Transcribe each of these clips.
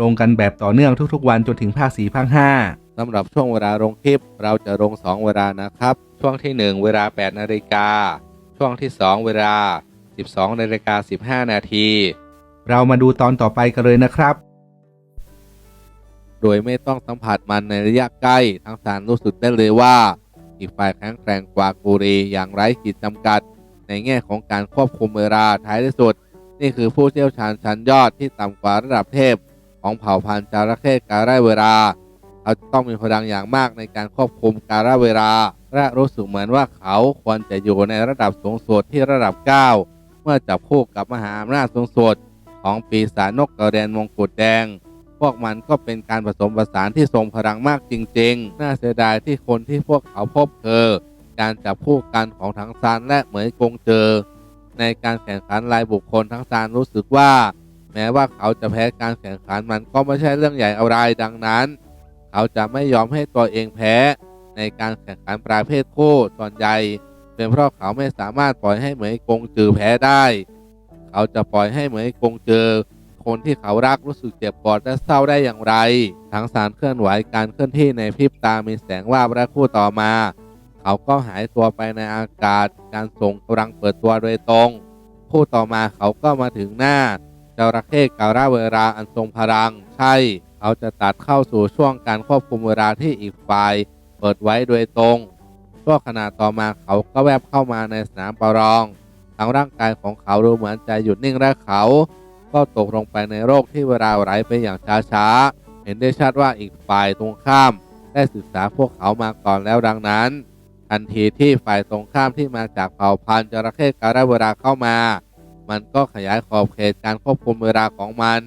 ลงกันแบบต่อเนื่องทุกๆ วันจนถึงภาคสี่ภาคห้าสำหรับช่วงเวลาลงคลิป เราจะลง 2 เวลานะครับ ช่วงที่ 1 เวลา 8 นาฬิกา ช่วงที่ 2 เวลา 12 นาฬิกา 15 นาที เรามาดูตอนต่อไปกันเลยนะครับ โดยไม่ต้องสัมผัสมันในระยะใกล้ ทั้งสารรู้สึกได้เลยว่า อีกฝ่ายแข็งแกร่งกว่ากูรีอย่างไร้ขีดจำกัด ในแง่ของการควบคุมเวลาท้ายที่สุด นี่คือผู้เชี่ยวชาญชั้นยอดที่ต่ำกว่าระดับเทพ ของเผ่าพันธุ์จระเข้การไร้เวลาเขาต้องมีพลังอย่างมากในการควบคุมการเวลา และรู้สึกเหมือนว่าเขาควรจะอยู่ในระดับสูงสุดที่ระดับ 9 เมื่อจับคู่กับมหาอำนาจสูงสุดของปีศาจนกกระเรียนมงกุฎแดง พวกมันก็เป็นการผสมผสานที่ทรงพลังมากจริง ๆ น่าเสียดายที่คนที่พวกเขาพบคือการจับคู่กันของทั้งซานและเหมยกงเจอ ในการแข่งขันรายบุคคลทั้งซานรู้สึกว่า แม้ว่าเขาจะแพ้การแข่งขันมันก็ไม่ใช่เรื่องใหญ่อะไรดังนั้น เขาจะไม่ยอมให้ตัวเองแพ้ในการแข่งขันประเภทคู่ส่วนใหญ่เป็นเพราะเขาไม่สามารถปล่อยให้เหมยกงจือแพ้ได้ เขาจะปล่อยให้เหมยกงจือคนที่เขารักรู้สึกเจ็บปวดและเศร้าได้อย่างไร ทั้งสารเคลื่อนไหวการเคลื่อนที่ในพริบตามีแสงว่าบและคู่ต่อมา เขาก็หายตัวไปในอากาศ การส่งกำลังเปิดตัวโดยตรง คู่ต่อมาเขาก็มาถึงหน้า ระเข้การาเวลาอันทรงพลัง ใช่ เขาจะตัดเข้าสู่ช่วงการควบคุมเวลาที่อีกฝ่าย เปิดไว้โดยตรงช่วงขณะต่อมาเขาก็แวบเข้ามาในสนามประลองทั้งร่างกายของเขาดูเหมือนจะหยุดนิ่งและเขา ก็ตกลงไปในโรคที่เวลาไหลไปอย่างช้าๆ เห็นได้ชัดว่าอีกฝ่ายตรงข้าม ได้ศึกษาพวกเขามาก่อนแล้วดังนั้น ทันทีที่ฝ่ายตรงข้ามที่มาจากเผ่าพันธุ์จระเข้การาเวลาเข้ามา มันก็ขยายขอบเขตการควบคุมเวลาของมัน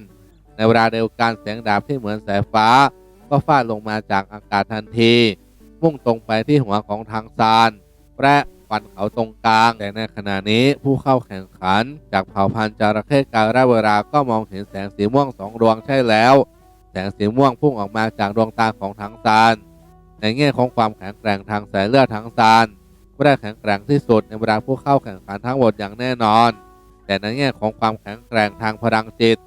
ในเวลาเดียวกันแสงดาบที่เหมือนสายฟ้า ก็ฟาดลงมาจากอากาศทันที มุ่งตรงไปที่หัวของทางซานและฟันเขาตรงกลาง แต่ในขณะนี้ผู้เข้าแข่งขัน จากเผ่าพันธุ์จระเข้การาเวลาก็มองเห็นแสงสีม่วงสองดวงใช่แล้ว แสงสีม่วงพุ่งออกมาจากดวงตาของทางซานในแง่ของความแข็งแกร่งทางสายเลือดทางซานไม่ได้แข็งแกร่งที่สุดในบรรดาผู้เข้าแข่งขันทั้งหมดอย่างแน่นอน แต่ในแง่ของความแข็งแกร่งทางพลังจิต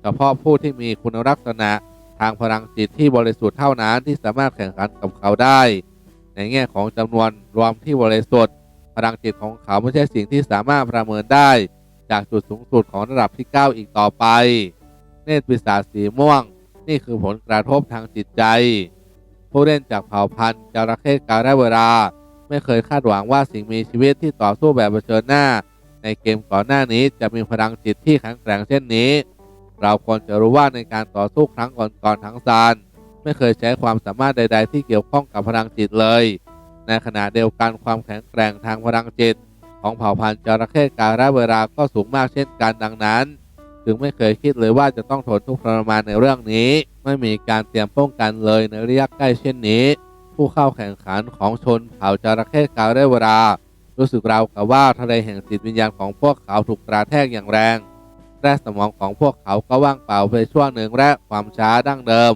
เฉพาะผู้ที่มีคุณลักษณะทางพลังจิตที่บริสุทธิ์เท่านั้นที่สามารถแข่งขันกับเขาได้ ในแง่ของจำนวนรวมที่บริสุทธิ์พลังจิตของเขาไม่ใช่สิ่งที่สามารถประเมินได้ จากจุดสูงสุดของระดับที่ 9 อีกต่อไป เนตรปีศาจสีม่วง นี่คือผลกระทบทางจิตใจ ผู้เล่นจากเผ่าพันธุ์จระเข้การเวลา ไม่เคยคาดหวังว่าสิ่งมีชีวิตที่ต่อสู้แบบเผชิญหน้า ในเกมก่อนหน้านี้จะมีพลังจิตที่แข็งแกร่งเช่นนี้ เราควรจะรู้ว่าในการต่อสู้ครั้งก่อนๆทั้งซานไม่เคยใช้ความสามารถใด ๆ ที่เกี่ยวข้องกับพลังจิตเลย ในขณะเดียวกันความแข็งแกร่งทางพลังจิต ของเผ่าพันธุ์จระเข้การะเวลาก็สูงมากเช่นกันดังนั้นถึงไม่เคยคิดเลยว่าจะต้องทนทุกข์ทรมานในเรื่องนี้ ไม่มีการเตรียมป้องกันเลยในระยะใกล้เช่นนี้ ผู้เข้าแข่งขันของชนเผ่าจระเข้การะเวลา รู้สึกราวกับว่าทะเลแห่งจิตวิญญาณของพวกเขาถูกกระแทกอย่างแรงและสมองของพวกเขาก็ว่างเปล่าไปช่วงหนึ่งและความช้าดั้งเดิม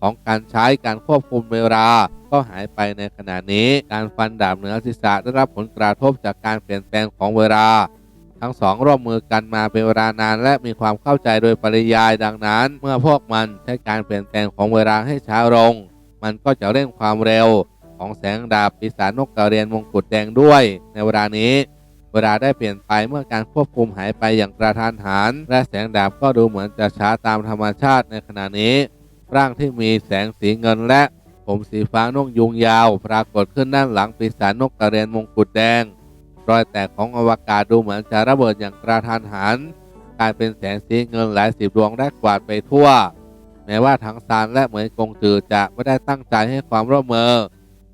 ของการใช้การควบคุมเวลาก็หายไปในขณะนี้ การฟันดาบเหนือศีรษะได้รับผลกระทบจากการเปลี่ยนแปลงของเวลา ทั้งสองร่วมมือกันมาเป็นเวลานานและมีความเข้าใจโดยปริยายดังนั้น เมื่อพวกมันใช้การเปลี่ยนแปลงของเวลาให้ช้าลง มันก็จะเร่งความเร็ว ของแสงดาบปีศาจนกกระเรียนมงกุฎแดงด้วย ในเวลานี้ เวลาได้เปลี่ยนไปเมื่อการควบคุมหายไปอย่างกระทันหัน และแสงดาบก็ดูเหมือนจะช้าตามธรรมชาติในขณะนี้ ร่างที่มีแสงสีเงินและผมสีฟ้านกยุงยาว ปรากฏขึ้นด้านหลังปีศาจนกกระเรียนมงกุฎแดง รอยแตกของอวกาศดูเหมือนจะระเบิดอย่างกระทันหันกลายเป็นแสงสีเงินหลายสิบดวงได้กวาดไปทั่ว แม้ว่าทั้งซานและเหมยกงจือจะไม่ได้ตั้งใจให้ความร่วมมือ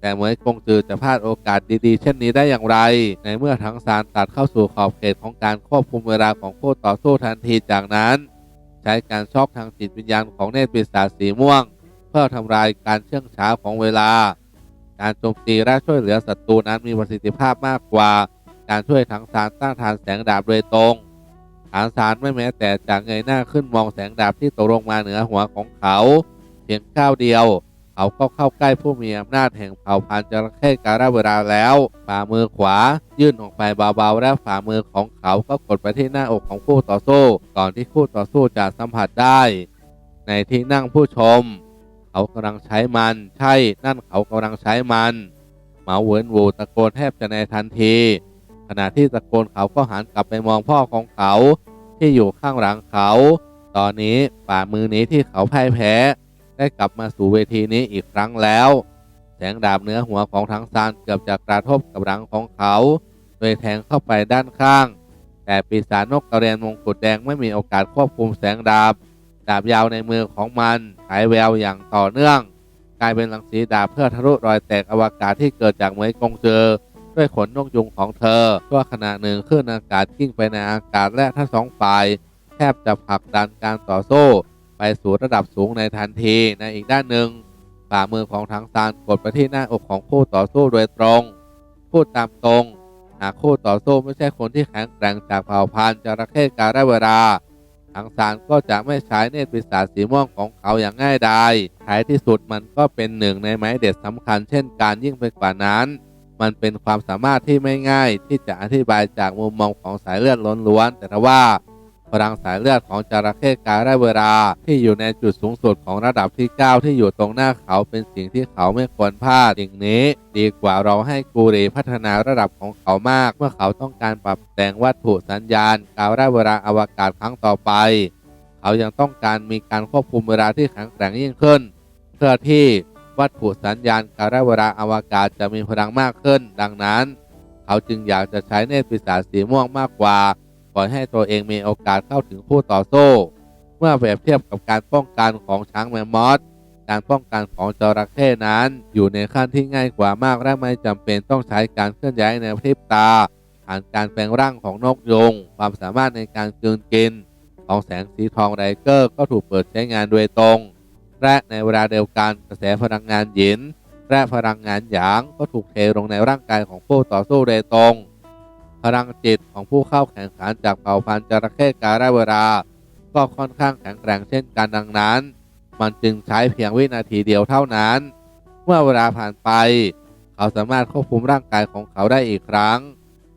แต่เหมยกงจือจะพลาดโอกาสดีๆ เช่นนี้ได้อย่างไร ในเมื่อทั้งซานตัดเข้าสู่ขอบเขตของการควบคุมเวลาของคู่ต่อสู้ทันทีจากนั้น ใช้การช็อกทางจิตวิญญาณของเนตรปีศาจสีม่วง เพื่อทำลายการเชื่องช้าของเวลา การโจมตีและช่วยเหลือศัตรูนั้นมีประสิทธิภาพมากกว่า การช่วยถังสารต้านทานแสงดาบโดยตรงถังสารไม่แม้แต่จะเงยหน้าขึ้นมองแสงดาบที่ตกลงมาเหนือหัวของเขา เพียงก้าวเดียว เขาก็เข้าใกล้ผู้มีอำนาจแห่งเผ่าพันธุ์จระเข้การาเวลาแล้ว ฝ่ามือขวา ยื่นออกไปเบาๆ และฝ่ามือของเขาก็กดไปที่หน้าอกของคู่ต่อสู้ ก่อนที่คู่ต่อสู้จะสัมผัสได้ ในที่นั่งผู้ชม เขากำลังใช้มัน ใช่ นั่นเขากำลังใช้มันเหมาเวินวูตะโกนแทบจะในทันที ขณะที่ตะโกนเขาก็หันกลับไปมองพ่อของเขา ที่อยู่ข้างหลังเขา ตอนนี้ฝ่ามือนี้ที่เขาพ่ายแพ้ ได้กลับมาสู่เวทีนี้อีกครั้งแล้ว แสงดาบเนื้อหัวของทั้งซานเกือบจะกระทบกับหลังของเขา โดยแทงเข้าไปด้านข้าง แต่ปีศาจนกกระเรียนมงกุฎแดงไม่มีโอกาสควบคุมแสงดาบ ดาบยาวในมือของมันฉายแววอย่างต่อเนื่อง กลายเป็นรังสีดาบเพื่อทะลุรอยแตกอวกาศที่เกิดจากเหมยกงเจอด้วยขนนกยุงของเธอชั่วขณะหนึ่งขึ้นอากาศกิ้งไปในอากาศและทั้งสองฝ่าย แทบจะผลักดันการต่อสู้ ไปสู่ระดับสูงในทันทีในอีกด้านหนึ่งฝ่ามือของทางซานกดไปที่หน้าอกของคู่ต่อสู้โดยตรงพูดตามตรง หากคู่ต่อสู้ไม่ใช่คนที่แข็งแกร่งจากเผ่าพันธุ์จระเข้การเวลาทางซานก็จะไม่ใช้เนตรปีศาจสีม่วงของเขาอย่างง่ายดายท้ายที่สุดมันก็เป็นหนึ่งในไม้เด็ดสำคัญ เช่นการยิ่งไปกว่านั้น มันเป็นความสามารถที่ไม่ง่ายที่จะอธิบายจากมุมมองของสายเลือดล้นล้วนแต่ว่า พลังสายเลือดของจระเข้กาได้เวลา ที่อยู่ในจุดสูงสุดของระดับที่ 9 ที่อยู่ตรงหน้าเขาเป็นสิ่งที่เขาไม่ควรพลาดสิ่งนี้ ดีกว่าเราให้กูรีพัฒนาระดับของเขามาก เมื่อเขาต้องการปรับแต่งวัตถุสัญญาณกาวได้เวลาอวกาศครั้งต่อไป เขายังต้องการมีการควบคุมเวลาที่แข็งแกร่งยิ่งขึ้น เพื่อที่วัตถุสัญญาณกาวได้เวลาอวกาศจะมีพลังมากขึ้น ดังนั้น เขาจึงอยากจะใช้เนตรปีศาจสีม่วงมากกว่า ปล่อยให้ตัวเองมีโอกาสเข้าถึงผู้ต่อสู้ เมื่อเปรียบเทียบกับการป้องกันของช้างแมมมอสการป้องกันของจระเข้นั้น อยู่ในขั้นที่ง่ายกว่ามากและไม่จำเป็นต้องใช้การเคลื่อนย้ายในพริบตาผ่านการแปลงร่างของนกยุงความสามารถในการกลืนกิน ของแสงสีทองไรเกอร์ก็ถูกเปิดใช้งานโดยตรง และในเวลาเดียวกันกระแสพลังงานหยินและพลังงานหยางก็ถูกเทลงในร่างกายของผู้ต่อสู้โดยตรง พลังจิตของผู้เข้าแข่งขันจากเผ่าพันธุ์จระเข้กาได้เวลา ก็ค่อนข้างแข็งแกร่งเช่นกันดังนั้น มันจึงใช้เพียงวินาทีเดียวเท่านั้น เมื่อเวลาผ่านไป เขาสามารถควบคุมร่างกายของเขาได้อีกครั้ง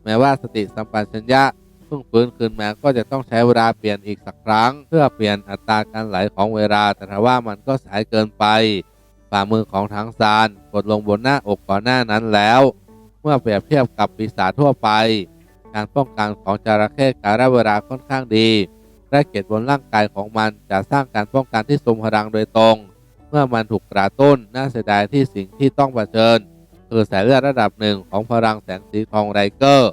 แม้ว่าสติสัมปชัญญะเพิ่งฟื้นคืนมาก็จะต้องใช้เวลาเปลี่ยนอีกสักครั้ง เพื่อเปลี่ยนอัตราการไหลของเวลา แต่ถ้าว่ามันก็สายเกินไปฝ่ามือของทางซานกดลงบนหน้าอกก่อนหน้านั้นแล้ว เมื่อเปรียบเทียบกับปีศาจทั่วไป การป้องกันของจระเข้การเวลาค่อนข้างดีและเกล็ดบนร่างกายของมันจะสร้างการป้องกันที่ทรงพลังโดยตรง เมื่อมันถูกกระตุ้นน่าเสียดายที่สิ่งที่ต้องเผชิญ คือสายเลือดระดับหนึ่งของพลังแสงสีทองไรเกอร์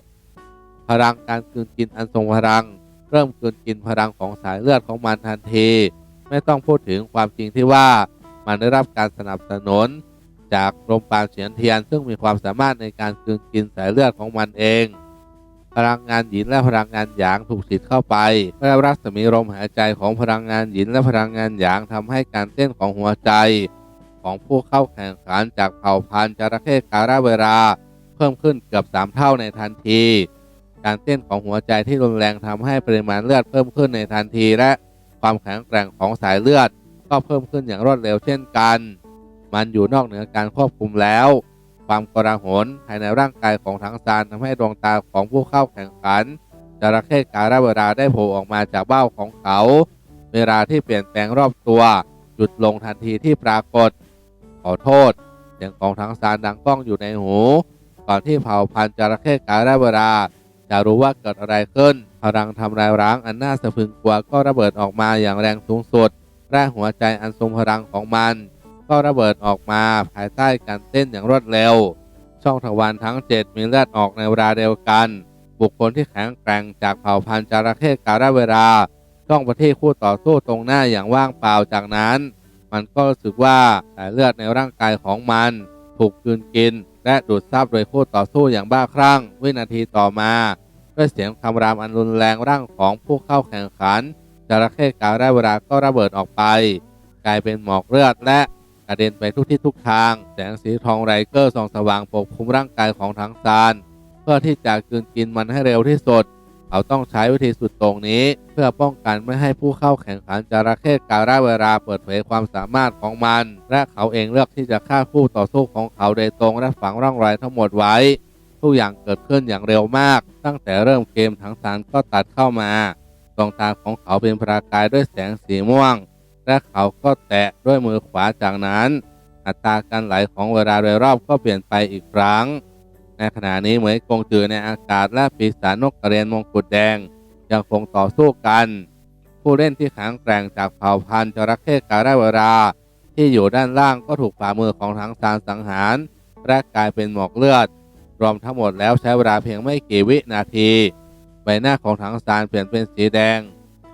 พลังการกืนกินอันทรงพลัง เริ่มกืนกินพลังของสายเลือดของมันทันที ไม่ต้องพูดถึงความจริงที่ว่ามันได้รับการสนับสนุน จากลมปราณเฉียนเทียนซึ่งมีความสามารถในการกืนกินสายเลือดของมันเอง พลังงานหยินและพลังงานหยางถูกฉีดเข้าไปและรัศมีลมหายใจของพลังงานหยินและพลังงานหยางทำให้การเต้นของหัวใจ ของผู้เข้าแข่งขันจากเผ่าพันธุ์จระเข้การาเวลา เพิ่มขึ้นเกือบ3เท่าในทันที การเต้นของหัวใจที่รุนแรงทำให้ปริมาณเลือดเพิ่มขึ้นในทันทีและความแข็งแกร่งของสายเลือด ก็เพิ่มขึ้นอย่างรวดเร็วเช่นกัน มันอยู่นอกเหนือการควบคุมแล้ว ความกระหนภายในร่างกายของทั้งซานทำให้ดวงตาของผู้เข้าแข่งขันจระเข้การาเวลาได้โผล่ออกมาจากเบ้าของเขา เวลาที่เปลี่ยนแปลงรอบตัว หยุดลงทันทีที่ปรากฏ ขอโทษเสียงของทั้งซานดังก้องอยู่ในหู ก่อนที่เผ่าพันธุ์จระเข้การาเวลาจะรู้ว่าเกิดอะไรขึ้น พลังทำลายร้างอันน่าสะพรึงกลัวก็ระเบิดออกมาอย่างแรงสูงสุดและหัวใจอันทรงพลังของมัน ก็ระเบิดออกมาภายใต้การเต้นอย่างรวดเร็ว ช่องทวารทั้ง 7 มีเลือดออกในเวลาเดียวกัน บุคคลที่แข็งแกร่งจากเผ่าพันธุ์จระเข้การาเวลาจ้องไปที่คู่ต่อสู้ตรงหน้าอย่างว่างเปล่าจากนั้น มันก็รู้สึกว่าสายเลือดในร่างกายของมัน ถูกกืนกิน และดูดซับโดยคู่ต่อสู้อย่างบ้าคลั่ง วินาทีต่อมา ด้วยเสียงคำรามอันรุนแรงร่างของผู้เข้าแข่งขันจระเข้กาวได้เวลาก็ระเบิดออกไป กลายเป็นหมอกเลือดและ กระเด็นไปทุกทิศทุกทาง แสงสีทองไรเกอร์ส่องสว่างปกคลุมร่างกายของทั้งซานเพื่อที่จะกืนกินมันให้เร็วที่สุด เขาต้องใช้วิธีสุดตรงนี้ เพื่อป้องกันไม่ให้ผู้เข้าแข่งขันจระเข้กาวได้เวลาเปิดเผยความสามารถของมัน และเขาเองเลือกที่จะฆ่าคู่ต่อสู้ของเขาโดยตรงและฝังร่องรอยทั้งหมดไว้ทุกอย่างเกิดขึ้นอย่างเร็วมาก ตั้งแต่เริ่มเกมทั้งสารก็ตัดเข้ามาดวงตาของเขาเป็นประกายด้วยแสงสีม่วง และเขาก็แตะด้วยมือขวาจากนั้น อัตราการไหลของเวลาโดยรอบก็เปลี่ยนไปอีกครั้ง ในขณะนี้เหมยกงจือในอากาศและปีศาจนกกระเรียนมงกุฎแดง ยังคงต่อสู้กัน ผู้เล่นที่แข็งแกร่งจากเผ่าพันธุ์จระเข้กาได้เวลา ที่อยู่ด้านล่างก็ถูกฝ่ามือของทางซานสังหารและกลายเป็นหมอกเลือด รวมทั้งหมดแล้วใช้เวลาเพียงไม่กี่วินาที ใบหน้าของถังซานเปลี่ยนเป็นสีแดง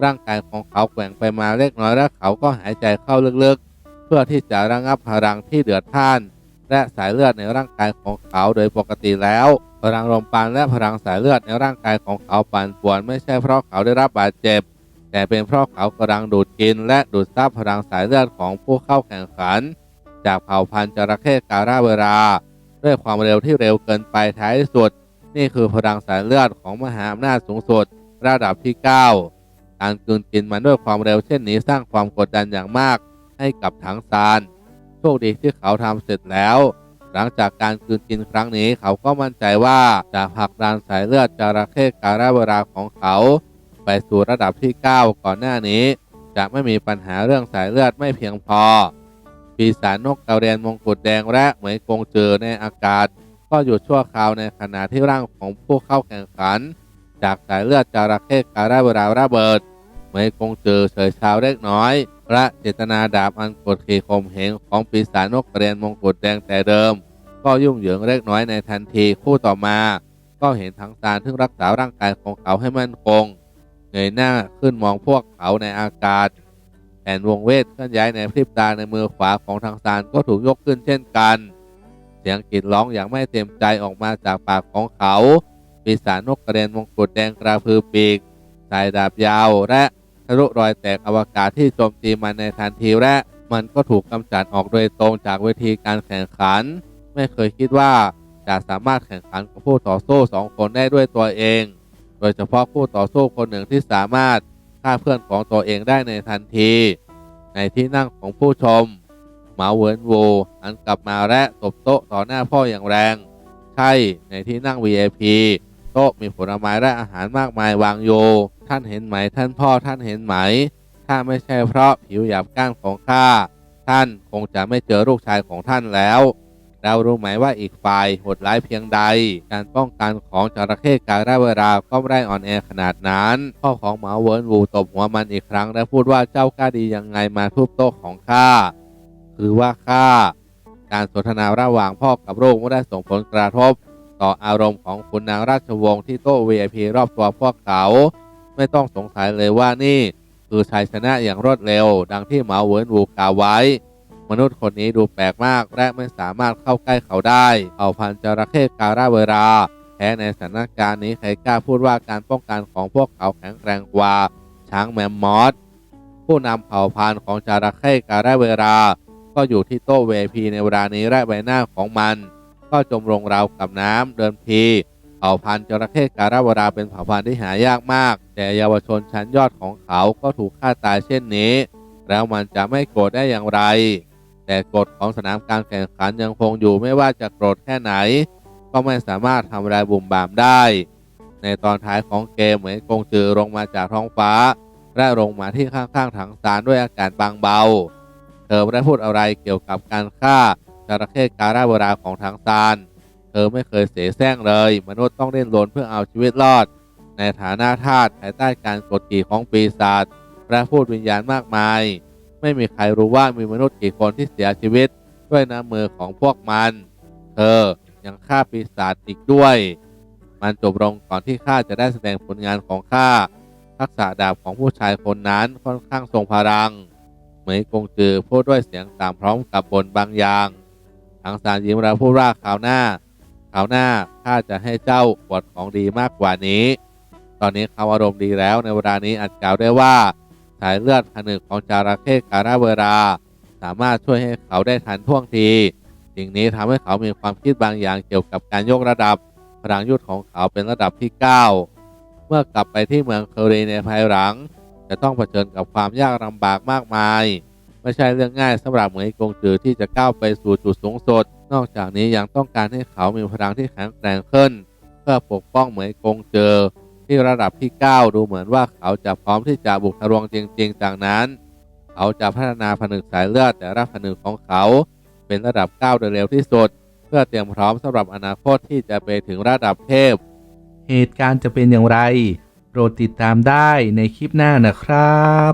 ร่างกายของเขาแกว่งไปมาเล็กน้อยและเขาก็หายใจเข้าลึกๆ เพื่อที่จะระงับพลังที่เดือดท่าน และสายเลือดในร่างกายของเขาโดยปกติแล้ว พลังลมปานและพลังสายเลือดในร่างกายของเขาปั่นป่วนไม่ใช่เพราะเขาได้รับบาดเจ็บ แต่เป็นเพราะเขากำลังดูดกิน และดูดซับพลังสายเลือดของผู้เข้าแข่งขัน จากเผ่าพันธุ์จระเข้การ่าเวลาด้วยความเร็วที่เร็วเกินไปท้ายสุด นี่คือพลังสายเลือดของมหาอำนาจสูงสุดระดับที่ 9 การกลืนกินมันด้วยความเร็วเช่นนี้สร้างความกดดันอย่างมากให้กับถังซานโชคดีที่เขาทำเสร็จแล้ว หลังจากการกลืนกินครั้งนี้เขาก็มั่นใจว่าจะผลักดันสายเลือดจระเข้การาเวลาของเขา ไปสู่ระดับที่ 9 ก่อนหน้านี้ จะไม่มีปัญหาเรื่องสายเลือดไม่เพียงพอปีศาจนกกระเรียนมงกุฎแดงและเหมยกงเจอในอากาศ ก็หยุดชั่วคราวในขณะที่ร่างของผู้เข้าแข่งขัน จากสายเลือดจระเข้การาเวลาระเบิด เหมยกงเจอเฉยชาวเล็กน้อยและเจตนาดาบอันกดขี่ข่มเหงของปีศาจนกเรียนมงกุฎแดงแต่เดิม ก็ยุ่งเหยิงเล็กน้อยในทันทีคู่ต่อมา ก็เห็นทั้งซานซึ่งรักษาร่างกายของเขาให้มั่นคงเงยหน้าขึ้นมองพวกเขาในอากาศแผ่นวงเวทเคลื่อนย้ายในพริบตาในมือขวาของทางซานก็ถูกยกขึ้นเช่นกัน เสียงกรีดร้องอย่างไม่เต็มใจออกมาจากปากของเขาปีศาจนกกระเด็นมงกุฎแดงกระพือปีกสายดาบยาวและ ลุรอยแตกอวกาศที่โจมตีมันในทันทีและมันก็ถูกกำจัดออกโดยตรงจากเวทีการแข่งขัน ไม่เคยคิดว่าจะสามารถแข่งขันกับผู้ต่อสู้สองคนได้ด้วยตัวเอง โดยเฉพาะผู้ต่อสู้คนหนึ่งที่สามารถฆ่าเพื่อนของตัวเองได้ในทันที ในที่นั่งของผู้ชมหมาเวินวูหันกลับมาและตบโต๊ะต่อหน้าพ่ออย่างแรง ใช่ในที่นั่ง VIP โต๊ะมีผลไม้และอาหารมากมายวางอยู่ ท่านเห็นไหม ท่านพ่อท่านเห็นไหม ถ้าไม่ใช่เพราะผิวหยาบก้านของข้า ท่านคงจะไม่เจอลูกชายของท่านแล้ว เรารู้ไหมว่าอีกฝ่ายโหดร้ายเพียงใด การป้องกันของจระเข้การาเวลาก็ไม่ได้อ่อนแอขนาดนั้น พ่อของหมาเวิร์นวูตบหัวมันอีกครั้ง และพูดว่าเจ้ากล้าดียังไงมาทุบโต๊ะของข้า คือว่าข้า การสนทนาระหว่างพ่อกับลูกไม่ได้ส่งผลกระทบต่ออารมณ์ของคุณนางราชวงศ์ที่โต๊ะ VIP รอบตัวพวกเขา ไม่ต้องสงสัยเลยว่านี่คือชัยชนะอย่างรวดเร็ว ดังที่หมาเวินวูกล่าวไว้ มนุษย์คนนี้ดูแปลกมากและไม่สามารถเข้าใกล้เขาได้เผ่าพันธุ์จระเข้การาเวลาแพ้ในสถานการณ์นี้ใครกล้าพูดว่าการป้องกันของพวกเขาแข็งแกร่งกว่าช้างแมมมอสผู้นำเผ่าพันธุ์ของจระเข้การาเวลาก็อยู่ที่โต๊ะเวพีในเวลานี้และใบหน้าของมัน ก็จมลงราวกับน้ำเดิมที เผ่าพันธุ์จระเข้การาวราเป็นเผ่าพันธุ์ที่หายากมาก แต่เยาวชนชั้นยอดของเขาก็ถูกฆ่าตายเช่นนี้ แล้วมันจะไม่โกรธได้อย่างไร แต่กฎของสนามการแข่งขันยังคงอยู่ไม่ว่าจะโกรธแค่ไหน ก็ไม่สามารถทำลายบุ่มบามได้ ในตอนท้ายของเกมเหมือนกงจือลงมาจากท้องฟ้าและลงมาที่ข้างๆถังซานด้วยอากาศบางเบา เธอไม่ได้พูดอะไรเกี่ยวกับการฆ่าจระเข้การาเวลาของทางซาน เธอไม่เคยเสแสร้งเลย มนุษย์ต้องเล่นรนเพื่อเอาชีวิตรอด ในฐานะทาสภายใต้การกดขี่ของปีศาจและพูดวิญญาณมากมาย ไม่มีใครรู้ว่ามีมนุษย์กี่คนที่เสียชีวิตด้วยน้ำมือของพวกมัน เธอยังฆ่าปีศาจอีกด้วย มันจบลงก่อนที่ข้าจะได้แสดงผลงานของข้าทักษะดาบของผู้ชายคนนั้นค่อนข้างทรงพลัง เหมยกงจือพูดด้วยเสียงต่ำพร้อมกับบนบางอย่างทางสารยิ้มแล้วพูดว่าคราวหน้า คราวหน้าข้าจะให้เจ้าปวดของดีมากกว่านี้ ตอนนี้เขาอารมณ์ดีแล้วในเวลานี้อาจกล่าวได้ว่าสายเลือดผนึกของจาระเข้คาราเวรา สามารถช่วยให้เขาได้ทันท่วงที สิ่งนี้ทำให้เขามีความคิดบางอย่างเกี่ยวกับการยกระดับพลังยุทธของเขาเป็นระดับที่ 9 เมื่อกลับไปที่เมืองเคอรีในภายหลัง จะต้องเผชิญกับความยากลำบากมากมาย ไม่ใช่เรื่องง่ายสำหรับเหมยกงจือที่จะก้าวไปสู่จุดสูงสุด นอกจากนี้ยังต้องการให้เขามีพลังที่แข็งแกร่งขึ้น เพื่อปกป้องเหมยกงเจอที่ระดับที่ 9 ดูเหมือนว่าเขาจะพร้อมที่จะบุกทะลวงจริง ๆ จากนั้น เขาจะพัฒนาผนึกสายเลือดแต่ละผนึกของเขา เป็นระดับ 9 โดยเร็วที่สุด เพื่อเตรียมพร้อมสำหรับอนาคตที่จะไปถึงระดับเทพ เหตุการณ์จะเป็นอย่างไร โปรดติดตามได้ในคลิปหน้านะครับ